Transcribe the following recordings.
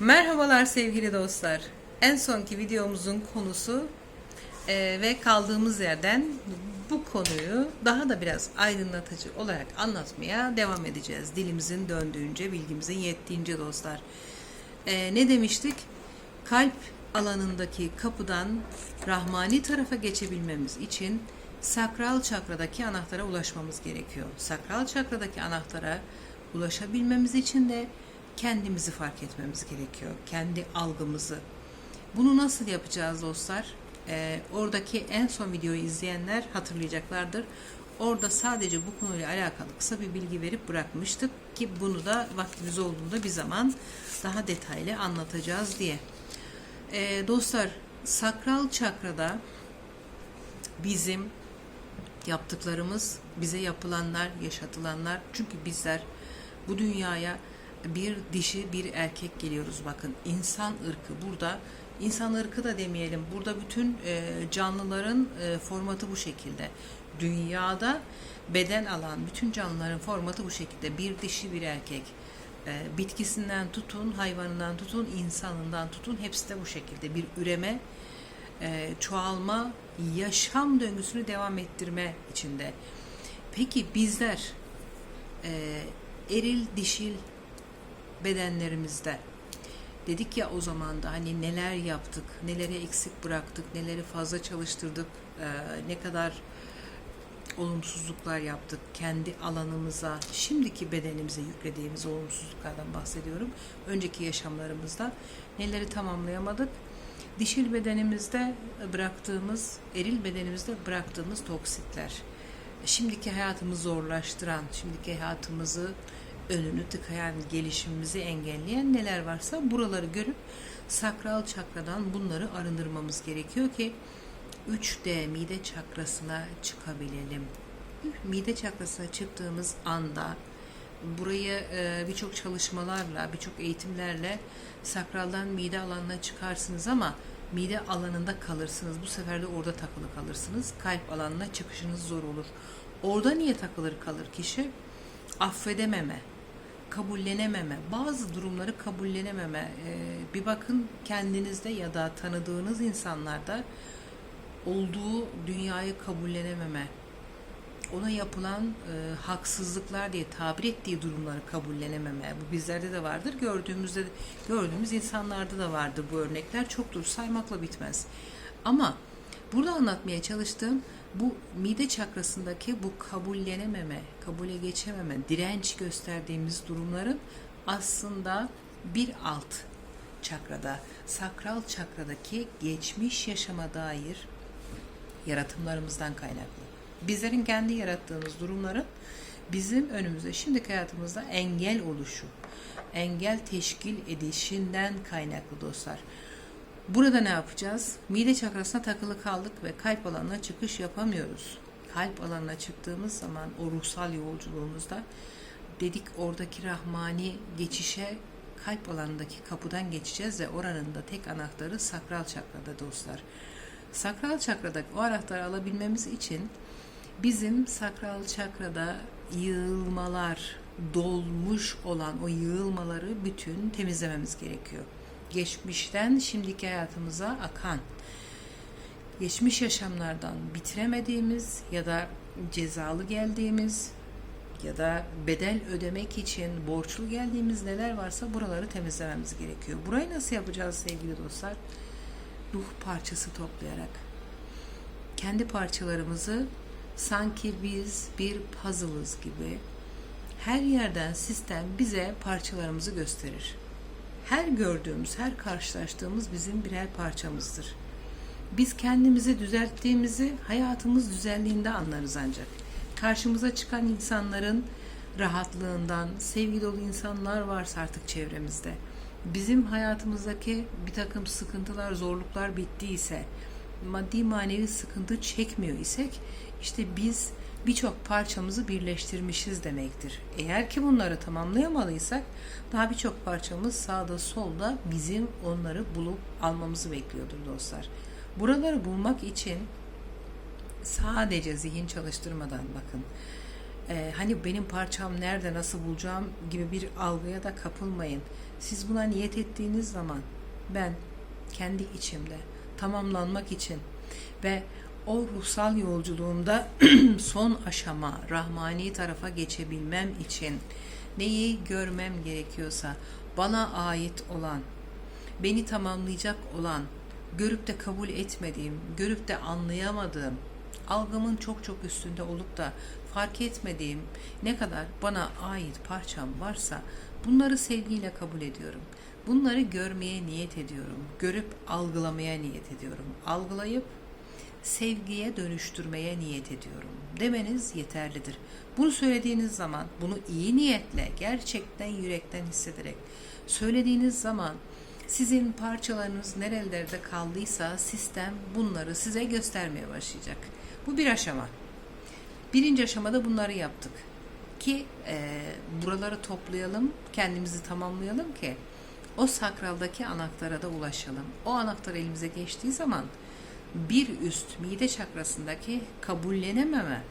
Merhabalar sevgili dostlar. En sonki videomuzun konusu e, ve kaldığımız yerden bu konuyu daha da biraz aydınlatıcı olarak anlatmaya devam edeceğiz. Dilimizin döndüğünce, bilgimizin yettiğince dostlar. E, ne demiştik? Kalp alanındaki kapıdan rahmani tarafa geçebilmemiz için sakral çakradaki anahtara ulaşmamız gerekiyor. Sakral çakradaki anahtara ulaşabilmemiz için de kendimizi fark etmemiz gerekiyor. Kendi algımızı. Bunu nasıl yapacağız dostlar? Ee, oradaki en son videoyu izleyenler hatırlayacaklardır. Orada sadece bu konuyla alakalı kısa bir bilgi verip bırakmıştık ki bunu da vaktimiz olduğunda bir zaman daha detaylı anlatacağız diye. Ee, dostlar sakral çakrada bizim yaptıklarımız, bize yapılanlar, yaşatılanlar çünkü bizler bu dünyaya bir dişi bir erkek geliyoruz bakın. İnsan ırkı burada. İnsan ırkı da demeyelim. Burada bütün e, canlıların e, formatı bu şekilde. Dünyada beden alan bütün canlıların formatı bu şekilde. Bir dişi bir erkek. E, bitkisinden tutun hayvanından tutun insanından tutun hepsi de bu şekilde. Bir üreme e, çoğalma yaşam döngüsünü devam ettirme içinde. Peki bizler e, eril dişil bedenlerimizde. Dedik ya o zaman da hani neler yaptık, neleri eksik bıraktık, neleri fazla çalıştırdık, ne kadar olumsuzluklar yaptık kendi alanımıza, şimdiki bedenimize yüklediğimiz olumsuzluklardan bahsediyorum. Önceki yaşamlarımızda neleri tamamlayamadık? Dişil bedenimizde bıraktığımız, eril bedenimizde bıraktığımız toksitler. Şimdiki hayatımızı zorlaştıran, şimdiki hayatımızı önünü tıkayan, gelişimimizi engelleyen neler varsa buraları görüp sakral çakradan bunları arındırmamız gerekiyor ki 3D mide çakrasına çıkabilelim. Mide çakrasına çıktığımız anda burayı e, birçok çalışmalarla, birçok eğitimlerle sakraldan mide alanına çıkarsınız ama mide alanında kalırsınız. Bu sefer de orada takılı kalırsınız. Kalp alanına çıkışınız zor olur. Orada niye takılır kalır kişi? Affedememe, kabullenememe, bazı durumları kabullenememe. Ee, bir bakın kendinizde ya da tanıdığınız insanlarda olduğu dünyayı kabullenememe, ona yapılan e, haksızlıklar diye tabir ettiği durumları kabullenememe. Bu bizlerde de vardır. Gördüğümüzde gördüğümüz insanlarda da vardır bu örnekler. Çoktur saymakla bitmez. Ama burada anlatmaya çalıştığım bu mide çakrasındaki bu kabullenememe, kabule geçememe, direnç gösterdiğimiz durumların aslında bir alt çakrada, sakral çakradaki geçmiş yaşama dair yaratımlarımızdan kaynaklı. Bizlerin kendi yarattığımız durumların bizim önümüzde şimdiki hayatımızda engel oluşu, engel teşkil edişinden kaynaklı dostlar. Burada ne yapacağız? Mide çakrasına takılı kaldık ve kalp alanına çıkış yapamıyoruz. Kalp alanına çıktığımız zaman o ruhsal yolculuğumuzda dedik oradaki rahmani geçişe kalp alanındaki kapıdan geçeceğiz ve oranın da tek anahtarı sakral çakrada dostlar. Sakral çakradaki o anahtarı alabilmemiz için bizim sakral çakrada yığılmalar, dolmuş olan o yığılmaları bütün temizlememiz gerekiyor geçmişten şimdiki hayatımıza akan, geçmiş yaşamlardan bitiremediğimiz ya da cezalı geldiğimiz ya da bedel ödemek için borçlu geldiğimiz neler varsa buraları temizlememiz gerekiyor. Burayı nasıl yapacağız sevgili dostlar? Ruh parçası toplayarak. Kendi parçalarımızı sanki biz bir puzzle'ız gibi her yerden sistem bize parçalarımızı gösterir. Her gördüğümüz, her karşılaştığımız bizim birer parçamızdır. Biz kendimizi düzelttiğimizi hayatımız düzenliğinde anlarız ancak. Karşımıza çıkan insanların rahatlığından, sevgi dolu insanlar varsa artık çevremizde. Bizim hayatımızdaki bir takım sıkıntılar, zorluklar bittiyse, maddi manevi sıkıntı çekmiyor isek, işte biz birçok parçamızı birleştirmişiz demektir. Eğer ki bunları tamamlayamadıysak daha birçok parçamız sağda solda bizim onları bulup almamızı bekliyordur dostlar. Buraları bulmak için sadece zihin çalıştırmadan bakın. Ee, hani benim parçam nerede nasıl bulacağım gibi bir algıya da kapılmayın. Siz buna niyet ettiğiniz zaman ben kendi içimde tamamlanmak için ve o ruhsal yolculuğumda son aşama rahmani tarafa geçebilmem için neyi görmem gerekiyorsa bana ait olan, beni tamamlayacak olan, görüp de kabul etmediğim, görüp de anlayamadığım, algımın çok çok üstünde olup da fark etmediğim ne kadar bana ait parçam varsa bunları sevgiyle kabul ediyorum. Bunları görmeye niyet ediyorum. Görüp algılamaya niyet ediyorum. Algılayıp sevgiye dönüştürmeye niyet ediyorum demeniz yeterlidir. Bunu söylediğiniz zaman, bunu iyi niyetle, gerçekten yürekten hissederek söylediğiniz zaman sizin parçalarınız nerelerde kaldıysa sistem bunları size göstermeye başlayacak. Bu bir aşama. Birinci aşamada bunları yaptık. Ki e, buraları toplayalım, kendimizi tamamlayalım ki o sakraldaki anahtara da ulaşalım. O anahtar elimize geçtiği zaman bir üst mide çakrasındaki kabullenememe,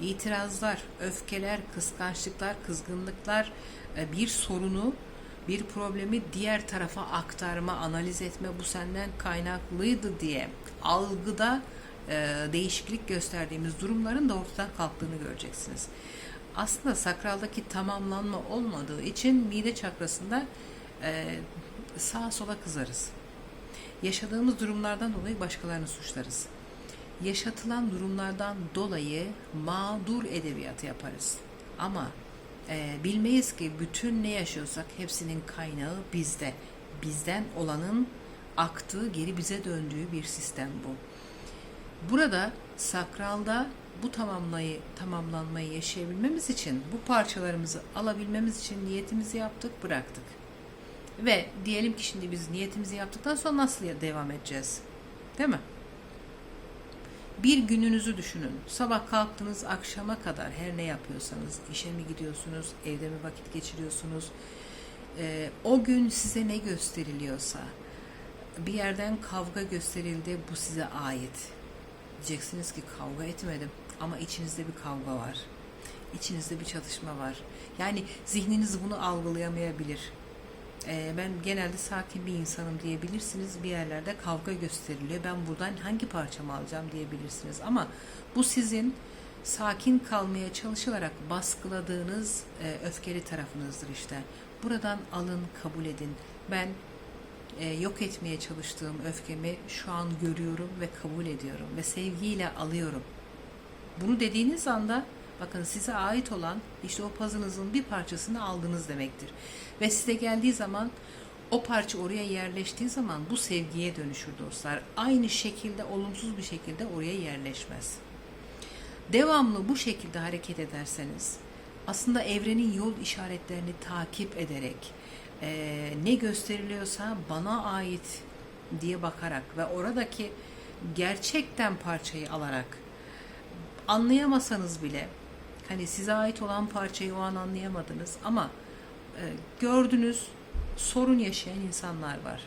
itirazlar, öfkeler, kıskançlıklar, kızgınlıklar, e, bir sorunu, bir problemi diğer tarafa aktarma, analiz etme, bu senden kaynaklıydı diye algıda e, değişiklik gösterdiğimiz durumların da ortadan kalktığını göreceksiniz. Aslında sakraldaki tamamlanma olmadığı için mide çakrasında e, sağa sola kızarız. Yaşadığımız durumlardan dolayı başkalarını suçlarız. Yaşatılan durumlardan dolayı mağdur edebiyatı yaparız. Ama e, bilmeyiz ki bütün ne yaşıyorsak hepsinin kaynağı bizde. Bizden olanın aktığı, geri bize döndüğü bir sistem bu. Burada sakralda bu tamamlayı, tamamlanmayı yaşayabilmemiz için bu parçalarımızı alabilmemiz için niyetimizi yaptık, bıraktık. Ve diyelim ki şimdi biz niyetimizi yaptıktan sonra nasıl devam edeceğiz? Değil mi? Bir gününüzü düşünün. Sabah kalktınız akşama kadar her ne yapıyorsanız, işe mi gidiyorsunuz, evde mi vakit geçiriyorsunuz? Ee, o gün size ne gösteriliyorsa, bir yerden kavga gösterildi, bu size ait. Diyeceksiniz ki kavga etmedim ama içinizde bir kavga var. İçinizde bir çatışma var. Yani zihniniz bunu algılayamayabilir. Ee, ben genelde sakin bir insanım diyebilirsiniz. Bir yerlerde kavga gösteriliyor. Ben buradan hangi parçamı alacağım diyebilirsiniz. Ama bu sizin sakin kalmaya çalışılarak baskıladığınız e, öfkeli tarafınızdır işte. Buradan alın, kabul edin. Ben e, yok etmeye çalıştığım öfkemi şu an görüyorum ve kabul ediyorum ve sevgiyle alıyorum. Bunu dediğiniz anda bakın size ait olan işte o puzzle'ınızın bir parçasını aldınız demektir. Ve size geldiği zaman o parça oraya yerleştiği zaman bu sevgiye dönüşür dostlar. Aynı şekilde olumsuz bir şekilde oraya yerleşmez. Devamlı bu şekilde hareket ederseniz aslında evrenin yol işaretlerini takip ederek e, ne gösteriliyorsa bana ait diye bakarak ve oradaki gerçekten parçayı alarak anlayamasanız bile hani size ait olan parçayı o an anlayamadınız ama e, gördünüz sorun yaşayan insanlar var.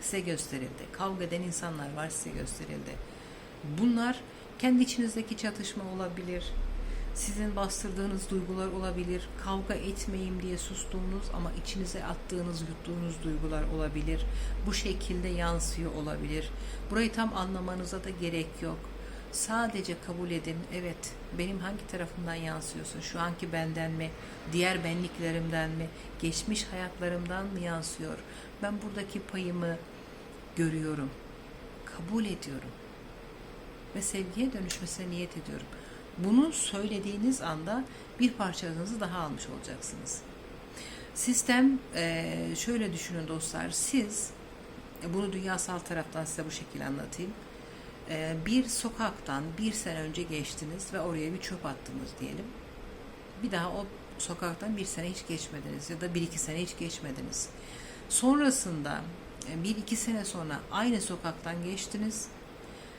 Size gösterildi. Kavga eden insanlar var size gösterildi. Bunlar kendi içinizdeki çatışma olabilir. Sizin bastırdığınız duygular olabilir. Kavga etmeyeyim diye sustuğunuz ama içinize attığınız, yuttuğunuz duygular olabilir. Bu şekilde yansıyor olabilir. Burayı tam anlamanıza da gerek yok. Sadece kabul edin. Evet, benim hangi tarafımdan yansıyorsun? Şu anki benden mi? Diğer benliklerimden mi? Geçmiş hayatlarımdan mı yansıyor? Ben buradaki payımı görüyorum. Kabul ediyorum. Ve sevgiye dönüşmesine niyet ediyorum. Bunu söylediğiniz anda bir parçanızı daha almış olacaksınız. Sistem eee, şöyle düşünün dostlar. Siz e, bunu dünyasal taraftan size bu şekilde anlatayım. Eee, bir sokaktan bir sene önce geçtiniz ve oraya bir çöp attınız diyelim. Bir daha o sokaktan bir sene hiç geçmediniz ya da bir iki sene hiç geçmediniz. Sonrasında e, bir iki sene sonra aynı sokaktan geçtiniz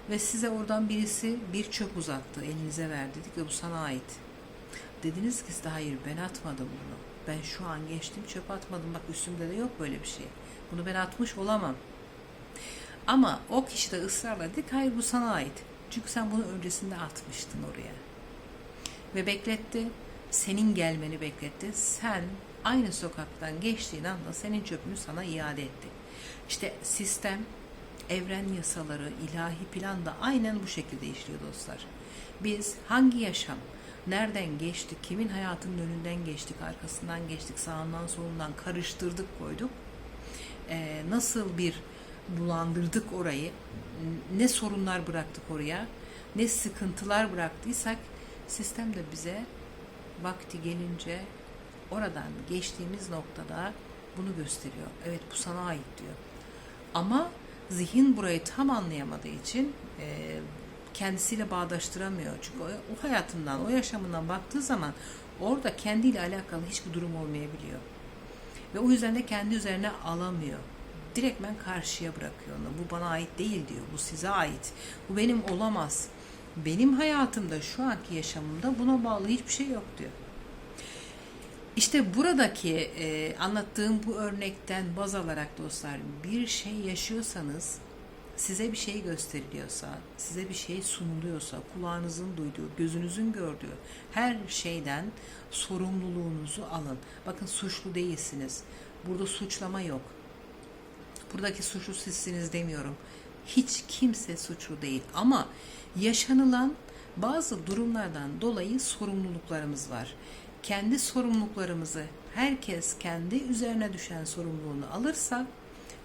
ve size oradan birisi bir çöp uzattı, elinize verdi. Dedik ki bu sana ait. Dediniz ki size hayır ben atmadım bunu. Ben şu an geçtim çöp atmadım. Bak üstümde de yok böyle bir şey. Bunu ben atmış olamam. Ama o kişi de ısrarla dedi ki hayır bu sana ait. Çünkü sen bunu öncesinde atmıştın oraya. Ve bekletti. Senin gelmeni bekletti. Sen aynı sokaktan geçtiğin anda senin çöpünü sana iade etti. İşte sistem, evren yasaları, ilahi plan da aynen bu şekilde işliyor dostlar. Biz hangi yaşam, nereden geçtik, kimin hayatının önünden geçtik, arkasından geçtik, sağından solundan karıştırdık koyduk. Ee, nasıl bir bulandırdık orayı, ne sorunlar bıraktık oraya, ne sıkıntılar bıraktıysak sistem de bize vakti gelince oradan geçtiğimiz noktada bunu gösteriyor. Evet bu sana ait diyor. Ama zihin burayı tam anlayamadığı için e, kendisiyle bağdaştıramıyor. Çünkü o, o hayatından, o yaşamından baktığı zaman orada kendiyle alakalı hiçbir durum olmayabiliyor. Ve o yüzden de kendi üzerine alamıyor. Direktmen karşıya bırakıyor onu. Bu bana ait değil diyor. Bu size ait. Bu benim olamaz. Benim hayatımda şu anki yaşamımda buna bağlı hiçbir şey yok diyor. İşte buradaki e, anlattığım bu örnekten baz alarak dostlar bir şey yaşıyorsanız size bir şey gösteriliyorsa, size bir şey sunuluyorsa, kulağınızın duyduğu, gözünüzün gördüğü her şeyden sorumluluğunuzu alın. Bakın suçlu değilsiniz. Burada suçlama yok. Buradaki suçlu sizsiniz demiyorum. Hiç kimse suçlu değil ama yaşanılan bazı durumlardan dolayı sorumluluklarımız var. Kendi sorumluluklarımızı herkes kendi üzerine düşen sorumluluğunu alırsa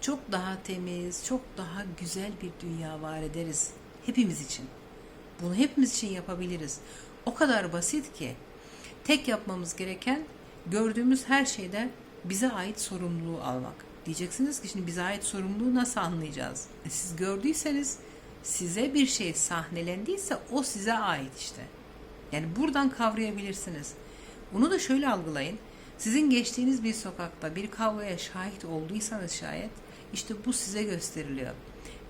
çok daha temiz, çok daha güzel bir dünya var ederiz hepimiz için. Bunu hepimiz için yapabiliriz. O kadar basit ki tek yapmamız gereken gördüğümüz her şeyden bize ait sorumluluğu almak. Diyeceksiniz ki şimdi bize ait sorumluluğu nasıl anlayacağız? E siz gördüyseniz size bir şey sahnelendiyse o size ait işte. Yani buradan kavrayabilirsiniz. Bunu da şöyle algılayın. Sizin geçtiğiniz bir sokakta bir kavgaya şahit olduysanız şayet işte bu size gösteriliyor.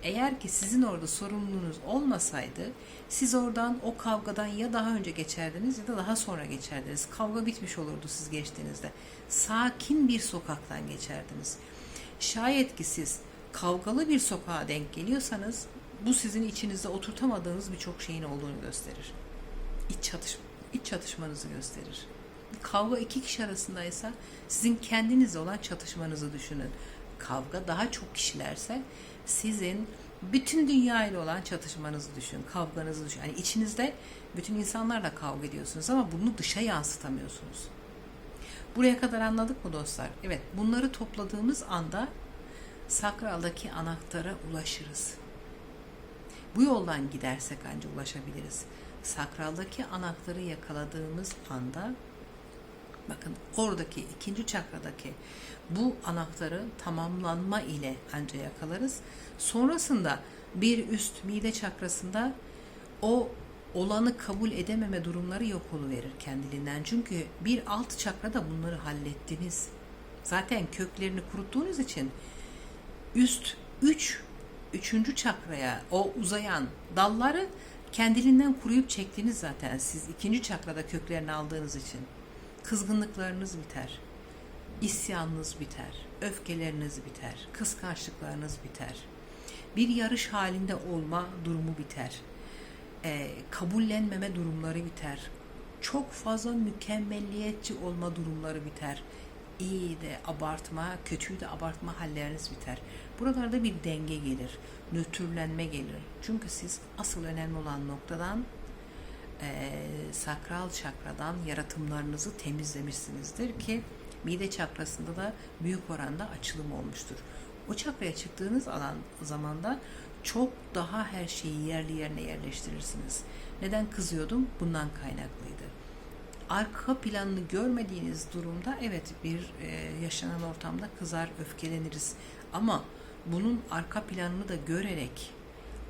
Eğer ki sizin orada sorumluluğunuz olmasaydı siz oradan o kavgadan ya daha önce geçerdiniz ya da daha sonra geçerdiniz. Kavga bitmiş olurdu siz geçtiğinizde. Sakin bir sokaktan geçerdiniz. Şayet ki kavgalı bir sokağa denk geliyorsanız bu sizin içinizde oturtamadığınız birçok şeyin olduğunu gösterir. İç, çatış iç çatışmanızı gösterir. Kavga iki kişi arasındaysa sizin kendinizle olan çatışmanızı düşünün. Kavga daha çok kişilerse sizin bütün dünya ile olan çatışmanızı düşün, kavganızı düşün. Yani içinizde bütün insanlarla kavga ediyorsunuz ama bunu dışa yansıtamıyorsunuz. Buraya kadar anladık mı dostlar? Evet, bunları topladığımız anda sakraldaki anahtara ulaşırız. Bu yoldan gidersek ancak ulaşabiliriz. Sakraldaki anahtarı yakaladığımız anda bakın oradaki ikinci çakradaki bu anahtarı tamamlanma ile ancak yakalarız. Sonrasında bir üst mide çakrasında o olanı kabul edememe durumları yok verir kendiliğinden. Çünkü bir alt çakrada bunları hallettiniz. Zaten köklerini kuruttuğunuz için üst 3 üç, 3. çakraya o uzayan dalları kendiliğinden kuruyup çektiniz zaten siz ikinci çakrada köklerini aldığınız için. Kızgınlıklarınız biter. isyanınız biter. Öfkeleriniz biter. Kıskançlıklarınız biter. Bir yarış halinde olma durumu biter. Ee, kabullenmeme durumları biter. Çok fazla mükemmelliyetçi olma durumları biter. İyi de abartma, kötüyü de abartma halleriniz biter. Buralarda bir denge gelir, nötrlenme gelir. Çünkü siz asıl önemli olan noktadan e, sakral çakradan yaratımlarınızı temizlemişsinizdir ki mide çakrasında da büyük oranda açılım olmuştur. O çakraya çıktığınız alan zamanda çok daha her şeyi yerli yerine yerleştirirsiniz. Neden kızıyordum? Bundan kaynaklıydı. Arka planını görmediğiniz durumda evet bir e, yaşanan ortamda kızar, öfkeleniriz. Ama bunun arka planını da görerek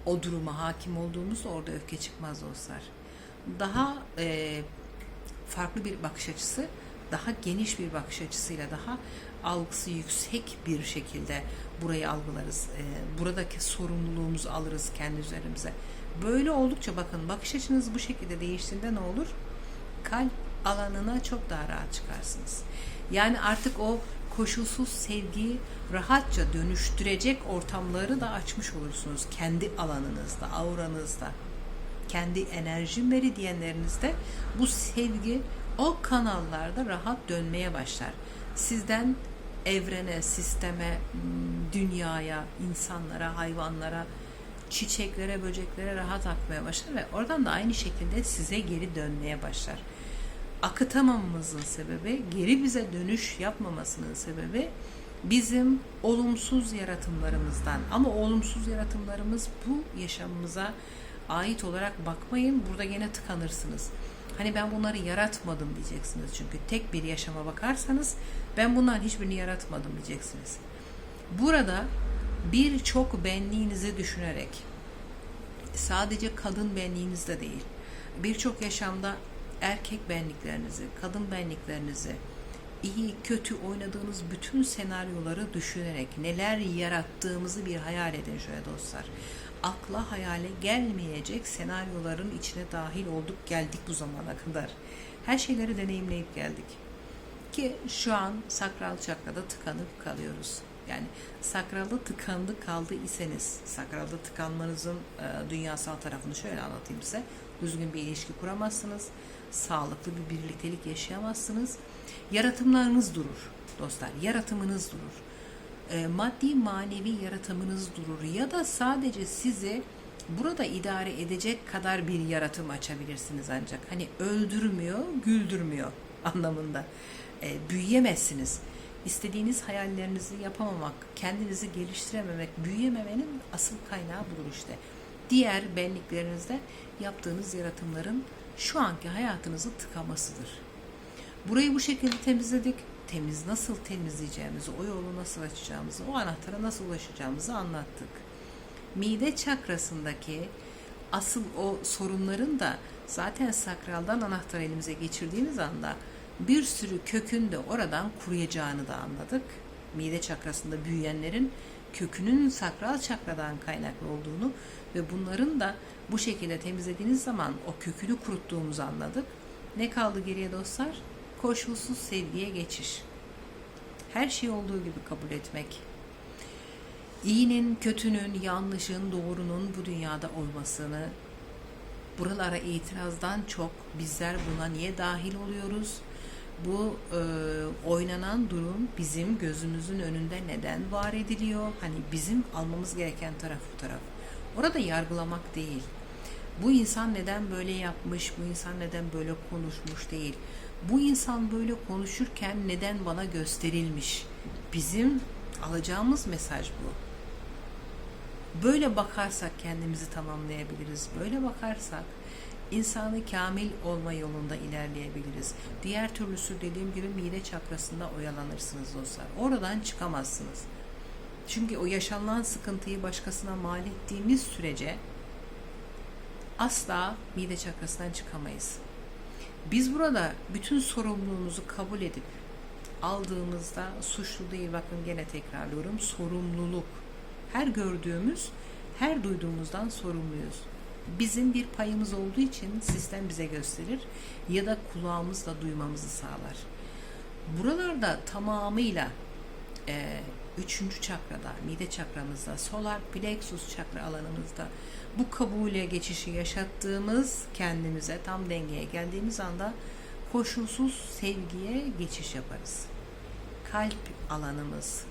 o duruma hakim olduğumuzda orada öfke çıkmaz dostlar daha e, farklı bir bakış açısı, daha geniş bir bakış açısıyla daha algısı yüksek bir şekilde burayı algılarız. E, buradaki sorumluluğumuzu alırız kendi üzerimize. Böyle oldukça bakın bakış açınız bu şekilde değiştiğinde ne olur? Kalp alanına çok daha rahat çıkarsınız. Yani artık o koşulsuz sevgiyi rahatça dönüştürecek ortamları da açmış olursunuz kendi alanınızda, auranızda kendi enerji meridyenlerinizde bu sevgi o kanallarda rahat dönmeye başlar. sizden evrene, sisteme, dünyaya, insanlara, hayvanlara, çiçeklere, böceklere rahat akmaya başlar ve oradan da aynı şekilde size geri dönmeye başlar. Akıtamamamızın sebebi, geri bize dönüş yapmamasının sebebi bizim olumsuz yaratımlarımızdan. Ama olumsuz yaratımlarımız bu yaşamımıza ait olarak bakmayın. Burada gene tıkanırsınız. Hani ben bunları yaratmadım diyeceksiniz. Çünkü tek bir yaşama bakarsanız ben bunların hiçbirini yaratmadım diyeceksiniz. Burada birçok benliğinizi düşünerek sadece kadın benliğinizde değil birçok yaşamda erkek benliklerinizi, kadın benliklerinizi iyi kötü oynadığınız bütün senaryoları düşünerek neler yarattığımızı bir hayal edin şöyle dostlar. Akla hayale gelmeyecek senaryoların içine dahil olduk geldik bu zamana kadar. Her şeyleri deneyimleyip geldik. Ki şu an sakral çakrada tıkanıp kalıyoruz. Yani sakralda tıkandı kaldı iseniz, sakralda tıkanmanızın e, dünyasal tarafını şöyle anlatayım size. Düzgün bir ilişki kuramazsınız. Sağlıklı bir birliktelik yaşayamazsınız. Yaratımlarınız durur dostlar. Yaratımınız durur. E, maddi manevi yaratımınız durur. Ya da sadece sizi burada idare edecek kadar bir yaratım açabilirsiniz ancak. Hani öldürmüyor, güldürmüyor anlamında. E, büyüyemezsiniz. İstediğiniz hayallerinizi yapamamak, kendinizi geliştirememek, büyüyememenin asıl kaynağı budur işte. Diğer benliklerinizde yaptığınız yaratımların şu anki hayatınızı tıkamasıdır. Burayı bu şekilde temizledik. Temiz nasıl temizleyeceğimizi, o yolu nasıl açacağımızı, o anahtara nasıl ulaşacağımızı anlattık. Mide çakrasındaki asıl o sorunların da zaten sakraldan anahtar elimize geçirdiğimiz anda bir sürü kökün de oradan kuruyacağını da anladık. Mide çakrasında büyüyenlerin kökünün sakral çakradan kaynaklı olduğunu ve bunların da bu şekilde temizlediğiniz zaman o kökünü kuruttuğumuzu anladık. Ne kaldı geriye dostlar? Koşulsuz sevgiye geçiş. Her şey olduğu gibi kabul etmek. İyinin, kötünün, yanlışın, doğrunun bu dünyada olmasını buralara itirazdan çok bizler buna niye dahil oluyoruz? Bu e, oynanan durum bizim gözümüzün önünde neden var ediliyor? Hani bizim almamız gereken taraf bu taraf. Orada yargılamak değil. Bu insan neden böyle yapmış, bu insan neden böyle konuşmuş değil. Bu insan böyle konuşurken neden bana gösterilmiş? Bizim alacağımız mesaj bu. Böyle bakarsak kendimizi tamamlayabiliriz. Böyle bakarsak insanı kamil olma yolunda ilerleyebiliriz. Diğer türlüsü dediğim gibi mide çakrasında oyalanırsınız dostlar. Oradan çıkamazsınız. Çünkü o yaşanılan sıkıntıyı başkasına mal ettiğimiz sürece asla mide çakrasından çıkamayız. Biz burada bütün sorumluluğumuzu kabul edip aldığımızda suçlu değil bakın gene tekrarlıyorum sorumluluk. Her gördüğümüz, her duyduğumuzdan sorumluyuz. Bizim bir payımız olduğu için sistem bize gösterir ya da kulağımızla duymamızı sağlar. Buralarda tamamıyla e, üçüncü çakrada, mide çakramızda, solar plexus çakra alanımızda bu kabule geçişi yaşattığımız kendimize tam dengeye geldiğimiz anda koşulsuz sevgiye geçiş yaparız. Kalp alanımız.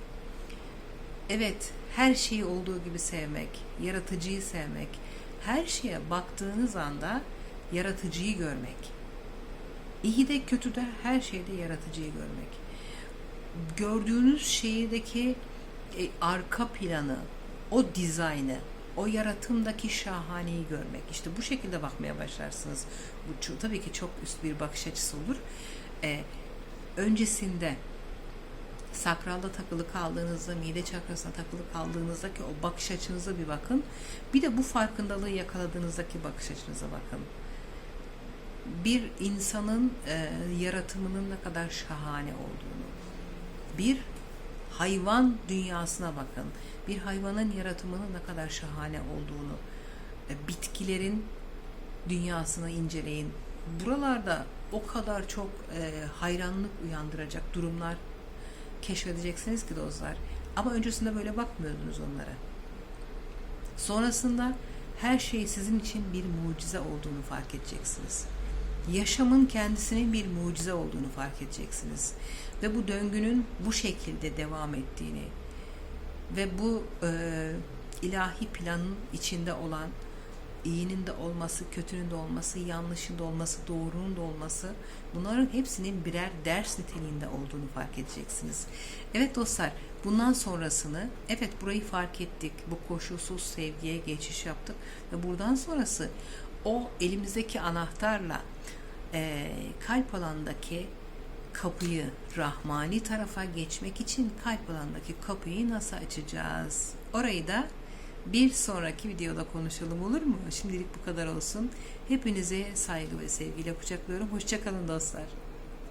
Evet, her şeyi olduğu gibi sevmek, yaratıcıyı sevmek, her şeye baktığınız anda yaratıcıyı görmek. İyi de kötü de her şeyde yaratıcıyı görmek. Gördüğünüz şeydeki e, arka planı, o dizaynı, o yaratımdaki şahaneyi görmek. İşte bu şekilde bakmaya başlarsınız. Bu tabii ki çok üst bir bakış açısı olur. Ee, öncesinde sakralda takılı kaldığınızda, mide çakrasına takılı kaldığınızdaki o bakış açınıza bir bakın. Bir de bu farkındalığı yakaladığınızdaki bakış açınıza bakın. Bir insanın e, yaratımının ne kadar şahane olduğunu, bir hayvan dünyasına bakın. Bir hayvanın yaratımının ne kadar şahane olduğunu, e, bitkilerin dünyasını inceleyin. Buralarda o kadar çok e, hayranlık uyandıracak durumlar keşfedeceksiniz ki dostlar. Ama öncesinde böyle bakmıyordunuz onlara. Sonrasında her şey sizin için bir mucize olduğunu fark edeceksiniz. Yaşamın kendisinin bir mucize olduğunu fark edeceksiniz. Ve bu döngünün bu şekilde devam ettiğini ve bu e, ilahi planın içinde olan iyinin de olması, kötünün de olması, yanlışın da olması, doğrunun da olması bunların hepsinin birer ders niteliğinde olduğunu fark edeceksiniz. Evet dostlar bundan sonrasını evet burayı fark ettik. Bu koşulsuz sevgiye geçiş yaptık ve buradan sonrası o elimizdeki anahtarla e, kalp alandaki kapıyı rahmani tarafa geçmek için kalp alandaki kapıyı nasıl açacağız? Orayı da bir sonraki videoda konuşalım olur mu? Şimdilik bu kadar olsun. Hepinize saygı ve sevgiyle kucaklıyorum. Hoşçakalın dostlar.